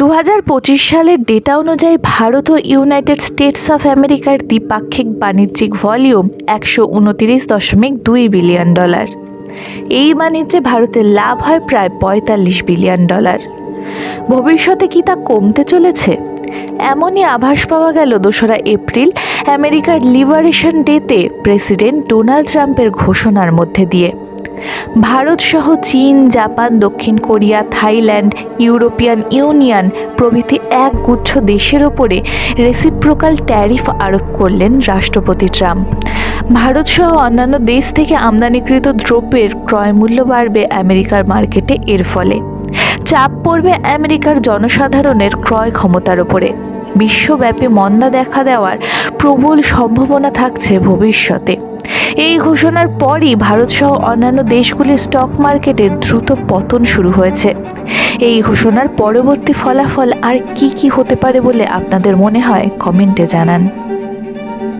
দু হাজার পঁচিশ সালের ডেটা অনুযায়ী ভারত ও ইউনাইটেড স্টেটস অফ আমেরিকার দ্বিপাক্ষিক বাণিজ্যিক ভলিউম একশো উনতিরিশ দশমিক দুই বিলিয়ন ডলার। এই বাণিজ্যে ভারতের লাভ হয় প্রায় পঁয়তাল্লিশ বিলিয়ন ডলার। ভবিষ্যতে কি তা কমতে চলেছে? এমনই আভাস পাওয়া গেল দোসরা এপ্রিল আমেরিকার লিবারেশন ডেতে প্রেসিডেন্ট ডোনাল্ড ট্রাম্পের ঘোষণার মধ্যে দিয়ে। ভারত সহ চীন, জাপান, দক্ষিণ কোরিয়া, থাইল্যান্ড, ইউরোপিয়ান ইউনিয়ন প্রভৃতি এক গুচ্ছ দেশের ওপরে রেসিপ্রোকাল ট্যারিফ আরোপ করলেন রাষ্ট্রপতি ট্রাম্প। ভারত সহ অন্যান্য দেশ থেকে আমদানিকৃত দ্রব্যের ক্রয় মূল্য বাড়বে আমেরিকার মার্কেটে এর ফলে। চাপ পড়বে আমেরিকার জনসাধারণের ক্রয় ক্ষমতার ওপরে। বিশ্বব্যাপী মন্দা দেখা দেওয়ার প্রবল সম্ভাবনা থাকছে ভবিষ্যতে। এই ঘোষণার পরই ভারতসহ অন্যান্য দেশগুলির স্টক মার্কেটে দ্রুত পতন শুরু হয়েছে। এই ঘোষণার পরবর্তী ফলাফল আর কি কি হতে পারে বলে আপনাদের মনে হয়? কমেন্টে জানান।